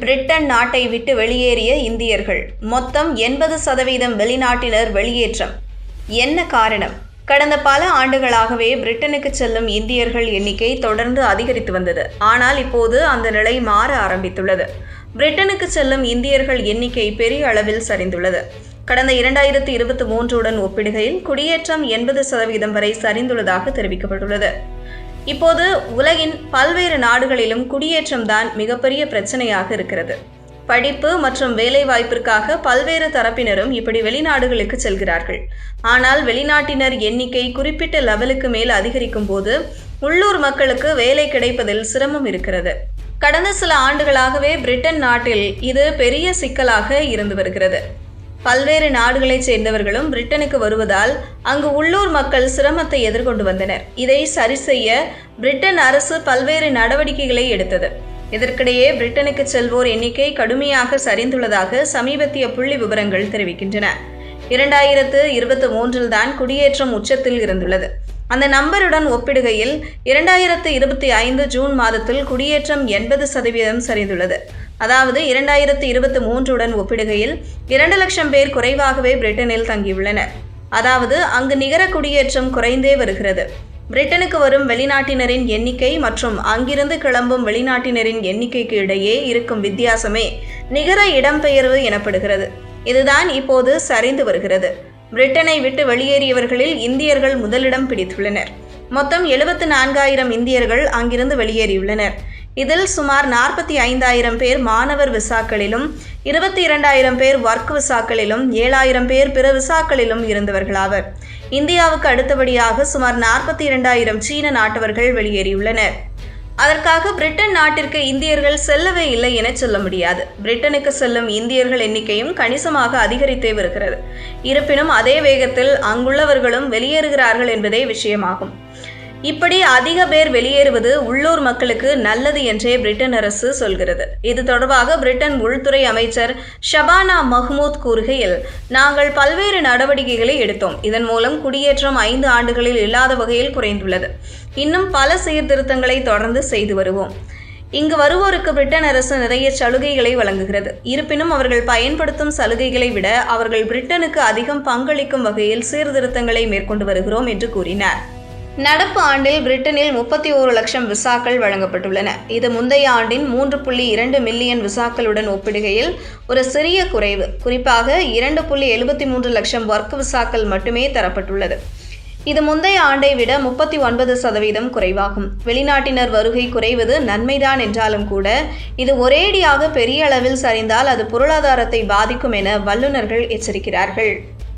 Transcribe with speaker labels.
Speaker 1: Britain நாட்டை விட்டு வெளியேறிய இந்தியர்கள். மொத்தம் எண்பது சதவீதம் வெளிநாட்டினர் வெளியேற்றம். என்ன காரணம்? கடந்த பல ஆண்டுகளாகவே பிரிட்டனுக்கு செல்லும் இந்தியர்கள் எண்ணிக்கை தொடர்ந்து அதிகரித்து வந்தது. ஆனால் இப்போது அந்த நிலை மாற ஆரம்பித்துள்ளது. பிரிட்டனுக்கு செல்லும் இந்தியர்கள் எண்ணிக்கை பெரிய அளவில் சரிந்துள்ளது. கடந்த இரண்டாயிரத்தி இருபத்தி மூன்றுடன் ஒப்பிடுகையில் குடியேற்றம் எண்பது சதவீதம் வரை சரிந்துள்ளதாக தெரிவிக்கப்பட்டுள்ளது. இப்போது உலகின் பல்வேறு நாடுகளிலும் குடியேற்றம்தான் மிகப்பெரிய பிரச்சனையாக இருக்கிறது. படிப்பு மற்றும் வேலைவாய்ப்பிற்காக பல்வேறு தரப்பினரும் இப்படி வெளிநாடுகளுக்கு செல்கிறார்கள். ஆனால் வெளிநாட்டினர் எண்ணிக்கை குறிப்பிட்ட லெவலுக்கு மேல் அதிகரிக்கும் போது உள்ளூர் மக்களுக்கு வேலை கிடைப்பதில் சிரமம் இருக்கிறது. கடந்த சில ஆண்டுகளாகவே பிரிட்டன் நாட்டில் இது பெரிய சிக்கலாக இருந்து வருகிறது. பல்வேறு நாடுகளைச் சேர்ந்தவர்களும் பிரிட்டனுக்கு வருவதால் அங்கு உள்ளூர் மக்கள் சிரமத்தை எதிர்கொண்டு வந்தனர். இதை சரி செய்ய பிரிட்டன் அரசு பல்வேறு நடவடிக்கைகளை எடுத்தது. இதற்கிடையே பிரிட்டனுக்கு செல்வோர் எண்ணிக்கை கடுமையாக சரிந்துள்ளதாக சமீபத்திய புள்ளி விவரங்கள் தெரிவிக்கின்றன. இரண்டாயிரத்து இருபத்தி மூன்றில் தான் குடியேற்றம் உச்சத்தில் இருந்துள்ளது. அந்த நம்பருடன் ஒப்பிடுகையில் இரண்டாயிரத்து இருபத்தி ஐந்து ஜூன் மாதத்தில் குடியேற்றம் எண்பது சதவீதம் சரிந்துள்ளது. அதாவது இரண்டாயிரத்து இருபத்தி மூன்றுடன் ஒப்பிடுகையில் இரண்டு லட்சம் பேர் குறைவாகவே பிரிட்டனில் தங்கியுள்ளனர். அதாவது அங்கு நிகர குடியேற்றம் குறைந்தே வருகிறது. பிரிட்டனுக்கு வரும் வெளிநாட்டினரின் எண்ணிக்கை மற்றும் அங்கிருந்து கிளம்பும் வெளிநாட்டினரின் எண்ணிக்கைக்கு இடையே இருக்கும் வித்தியாசமே நிகர இடம்பெயர்வு எனப்படுகிறது. இதுதான் இப்போது சரிந்து வருகிறது. பிரிட்டனை விட்டு வெளியேறியவர்களில் இந்தியர்கள் முதலிடம் பிடித்துள்ளனர். மொத்தம் எழுபத்து நான்காயிரம் இந்தியர்கள் அங்கிருந்து வெளியேறியுள்ளனர். இதில் சுமார் நாற்பத்தி ஐந்தாயிரம் பேர் மாணவர் விசாக்களிலும் இருபத்தி இரண்டாயிரம் பேர் ஒர்க் விசாக்களிலும் ஏழாயிரம் பேர் பிற விசாக்களிலும் இருந்தவர்களாவர். இந்தியாவுக்கு அடுத்தபடியாக சுமார் நாற்பத்தி இரண்டாயிரம் சீன நாட்டவர்கள் வெளியேறியுள்ளனர். அதற்காக பிரிட்டன் நாட்டிற்கு இந்தியர்கள் செல்லவே இல்லை என சொல்ல முடியாது. பிரிட்டனுக்கு செல்லும் இந்தியர்கள் எண்ணிக்கையும் கணிசமாக அதிகரித்தே வருகிறது. இருப்பினும் அதே வேகத்தில் அங்குள்ளவர்களும் வெளியேறுகிறார்கள் என்பதே விஷயமாகும். இப்படி அதிக பேர் வெளியேறுவது உள்ளூர் மக்களுக்கு நல்லது என்றே பிரிட்டன் அரசு சொல்கிறது. இது தொடர்பாக பிரிட்டன் உள்துறை அமைச்சர் ஷபானா மஹ்மூத் கூறுகையில் நாங்கள் பல்வேறு நடவடிக்கைகளை எடுத்தோம். இதன் மூலம் குடியேற்றம் ஐந்து ஆண்டுகளில் இல்லாத வகையில் குறைந்துள்ளது. இன்னும் பல சீர்திருத்தங்களை தொடர்ந்து செய்து வருவோம். இங்கு வருவோருக்கு பிரிட்டன் அரசு நிறைய சலுகைகளை வழங்குகிறது. இருப்பினும் அவர்கள் பயன்படுத்தும் சலுகைகளை விட அவர்கள் பிரிட்டனுக்கு அதிகம் பங்களிக்கும் வகையில் சீர்திருத்தங்களை மேற்கொண்டு வருகிறோம் என்று கூறினார். நடப்பு ஆண்டில் பிரிட்டனில் முப்பத்தி ஓரு லட்சம் விசாக்கள் வழங்கப்பட்டுள்ளன. இது முந்தைய ஆண்டின் மூன்று புள்ளி இரண்டு மில்லியன் விசாக்களுடன் ஒப்பிடுகையில் ஒரு சிறிய குறைவு. குறிப்பாக இரண்டு புள்ளி எழுபத்தி மூன்று லட்சம் ஒர்க் விசாக்கள் மட்டுமே தரப்பட்டுள்ளது. இது முந்தைய ஆண்டை விட முப்பத்தி ஒன்பது சதவீதம் குறைவாகும். வெளிநாட்டினர் வருகை குறைவது நன்மைதான் என்றாலும் கூட இது ஒரேடியாக பெரிய அளவில் சரிந்தால் அது பொருளாதாரத்தை பாதிக்கும் என வல்லுநர்கள் எச்சரிக்கிறார்கள்.